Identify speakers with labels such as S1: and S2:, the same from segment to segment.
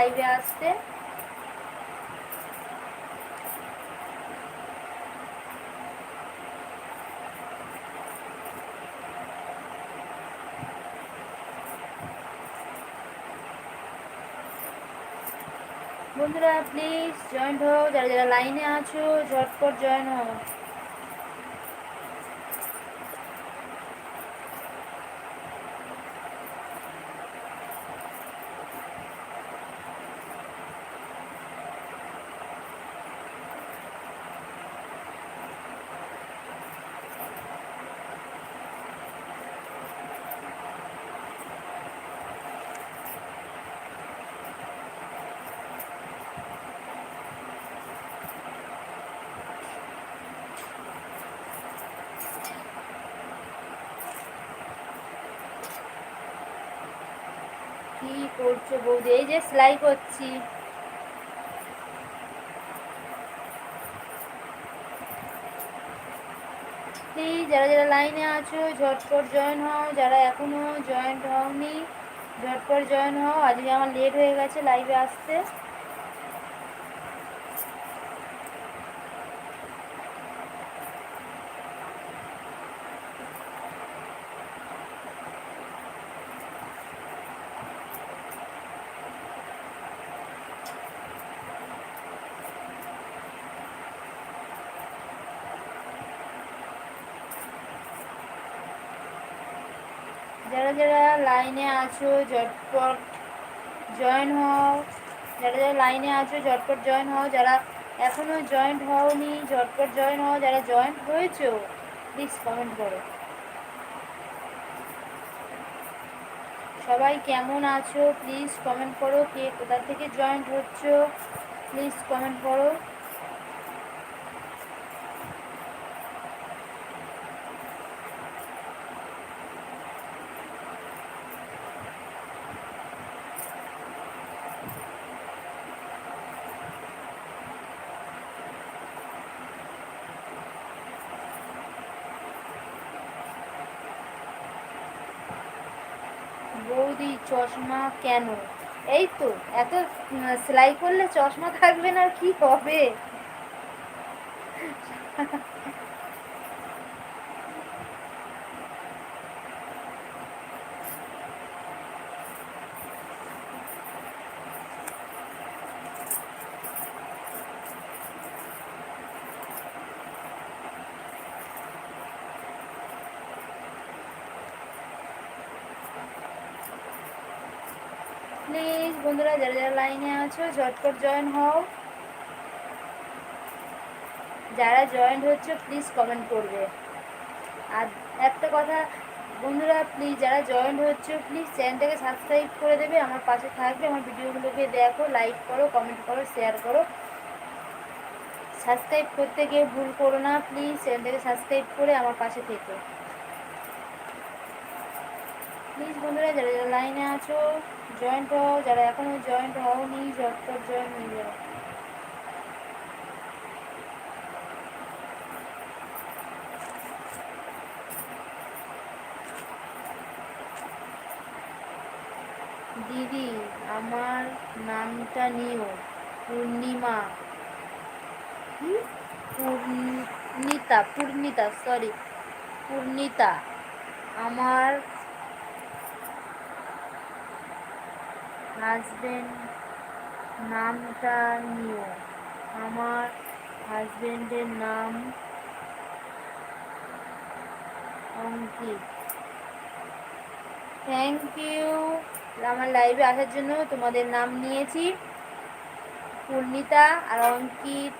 S1: লাইভে আসতে। বন্ধুরা প্লিজ জয়েন্ট হও। যারা যারা লাইনে আছো ঝটপট জয়েন হও। কি করছ বৌদি? এই যে সেলাই করছি। যারা যারা লাইনে আছো, ঝটপট জয়েন হও। যারা এখনও জয়েন্ট হওনি, ঝটপট জয়েন হও। আজকে আমার লেট হয়ে গেছে লাইভে আসতে। যারা যারা লাইনে আছো, ঝটপট জয়েন হও। যারা যারা লাইনে আছো, ঝটপট জয়েন হও। যারা এখনও জয়েন্ট হওনি, ঝটপট জয়েন হও। যারা জয়েন্ট হয়েছো প্লিজ কমেন্ট করো। সবাই কেমন আছো? প্লিজ কমেন্ট করো। কে কোথা থেকে জয়েন্ট হচ্ছ? প্লিজ কমেন্ট করো। বৌদি চশমা কেন? এই তো এত সেলাই করলে চশমা থাকবে না কি হবে প্লিজ বন্ধুরা, যারা যারা লাইনে আছো, ঝটপট জয়েন হও। যারা জয়েন্ট হচ্ছে প্লিজ কমেন্ট করবে। আর একটা কথা, বন্ধুরা প্লিজ যারা জয়েন্ট হচ্ছে প্লিজ চ্যানেলটাকে সাবস্ক্রাইব করে দেবে। আমার পাশে থাকবে, আমার ভিডিওগুলোকে দেখো লাইক করো কমেন্ট করো শেয়ার করো। সাবস্ক্রাইব করতে গিয়ে ভুল করো না প্লিজ চ্যানেলটাকে সাবস্ক্রাইব করে আমার পাশে থেকো। প্লিজ বন্ধুরা, যারা যারা লাইনে আছো জয়েন্ট হও যারা এখনও জয়েন্ট হওনি ঝটপট জয়েন হয়ে যাও দিদি, আমার নামটা নিও। পূর্ণিমা? পূর্ণিতা পূর্ণিতা সরি পূর্ণিতা, আমার হাজবেন্ড নামটা নিও। আমার হাজবেন্ডের নাম অঙ্কিত। থ্যাংক ইউ আমার লাইভে আসার জন্য তোমাদের নাম নিয়েছি পূর্ণিতা আর অঙ্কিত।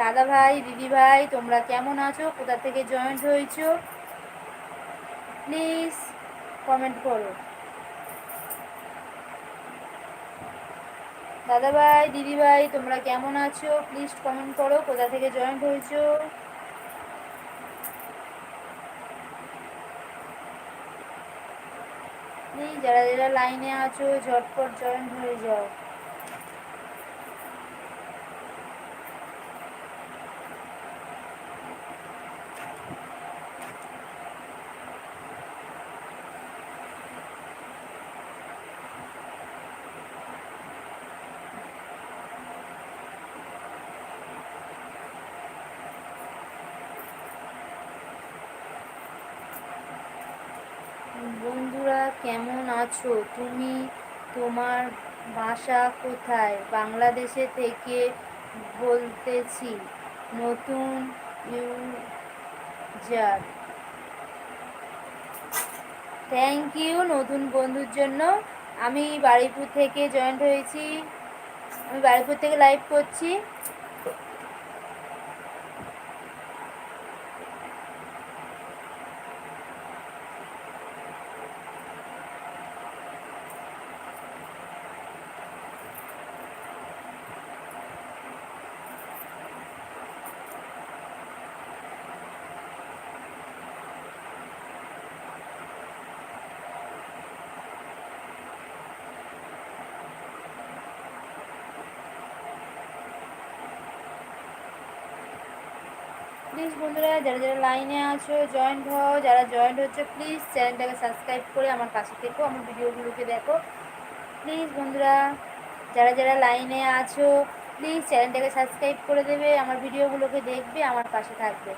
S1: দাদা ভাই দিদি ভাই তোমরা কেমন আছো? কোথা থেকে জয়েন্ট হয়েছো? প্লিজ কমেন্ট করো। দাদা ভাই দিদি ভাই তোমরা কেমন আছো? প্লিজ কমেন্ট করো, কোথা থেকে জয়েন্ট হয়েছো? যারা যারা লাইনে আছো, ঝটপট জয়েন্ট হয়ে যাও। কেমন আছো? তুমি তোমার বাসা কোথায়? বাংলাদেশে থেকে বলতেছি, নতুন ইউজার। থ্যাংক ইউ নতুন বন্ধুর জন্য। আমি বাড়িপুর থেকে জয়েন্ট হয়েছি। আমি বাড়িপুর থেকে লাইভ করছি। প্লিজ বন্ধুরা, যারা যারা লাইনে আছো জয়েন্ট হও, যারা জয়েন্ট হচ্ছে প্লিজ চ্যানেলটাকে সাবস্ক্রাইব করে আমার পাশে থেকো, আমার ভিডিওগুলোকে দেখো। প্লিজ বন্ধুরা, যারা যারা লাইনে আছো প্লিজ চ্যানেলটাকে সাবস্ক্রাইব করে দেবে, আমার ভিডিওগুলোকে দেখবে, আমার পাশে থাকবে।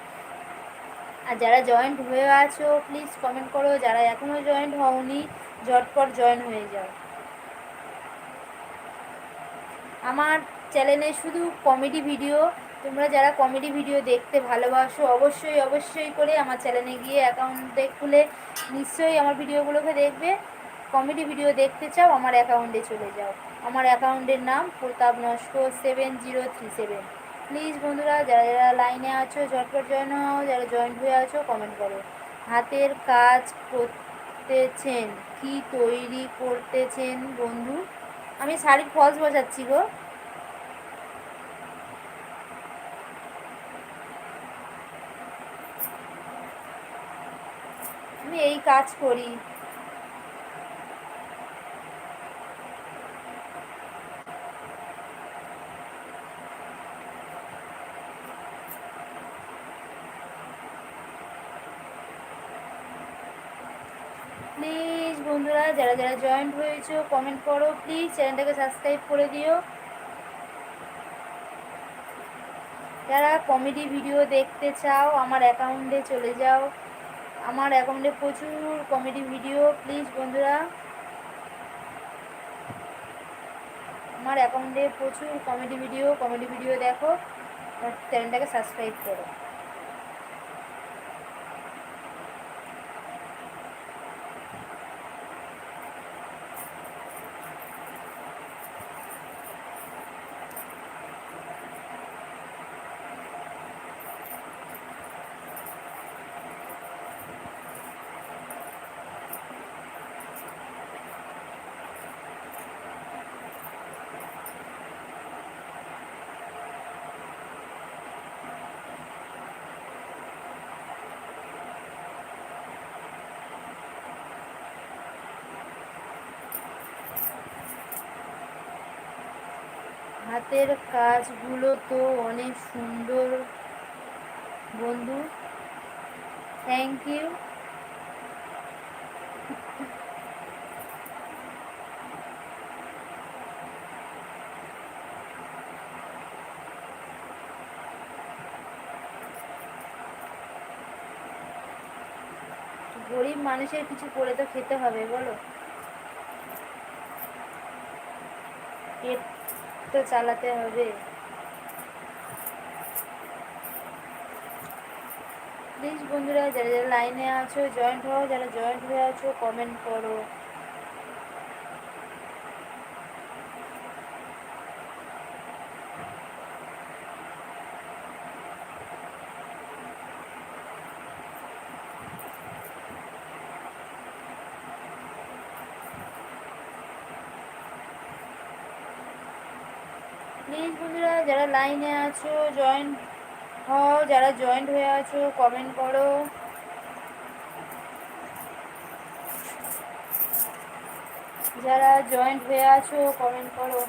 S1: আর যারা জয়েন্ট হয়ে আছো প্লিজ কমেন্ট করো, যারা এখনও জয়েন্ট হওনি, ঝটপট জয়েন হয়ে যাও। আমার চ্যানেলে শুধু কমেডি ভিডিও তোমরা যারা কমেডি ভিডিও দেখতে ভালোবাসো, অবশ্যই অবশ্যই করে আমার চ্যানেলে গিয়ে অ্যাকাউন্টে খুলে নিশ্চয়ই আমার ভিডিওগুলোকে দেখবে। কমেডি ভিডিও দেখতে চাও, আমার অ্যাকাউন্টে চলে যাও। আমার অ্যাকাউন্টের নাম Pratap Naskar seven zero three seven please বন্ধুরা, যারা যারা লাইনে আছো, ঝটপট জয়েন হও, যারা জয়েন্ট হয়ে আছো কমেন্ট করো। হাতের কাজ করতেছেন, কি তৈরি করতেছেন বন্ধু? আমি শাড়ির ফলস বসাচ্ছি গো। আমি এই কাজ করি। প্লিজ বন্ধুরা, যারা যারা জয়েন্ট হয়েছো কমেন্ট করো। প্লিজ চ্যানেলটাকে সাবস্ক্রাইব করে দিও। যারা কমেডি ভিডিও দেখতে চাও, আমার অ্যাকাউন্টে চলে যাও। আমার অ্যাকাউন্টে প্রচুর কমেডি ভিডিও, প্লিজ বন্ধুরা। আমার অ্যাকাউন্টে প্রচুর কমেডি ভিডিও কমেডি ভিডিও দেখো। চ্যানেলটাকে সাবস্ক্রাইব করো। হাতের কাজগুলো তো অনেক সুন্দর, বন্ধু। থ্যাংক ইউ গরিব মানুষের কিছু করে তো খেতে হবে, বলো। তো চালাতে হবে। প্লিজ বন্ধুরা, যারা যারা লাইনে আছো জয়েন্ট হও, যারা জয়েন্ট হয়ে আছো কমেন্ট করো। প্লিজ বন্ধুরা, যারা লাইনে আছো জয়েন্ট হও। যারা জয়েন্ট হয়ে আছো কমেন্ট করো। যারা জয়েন্ট হয়ে আছো কমেন্ট করো।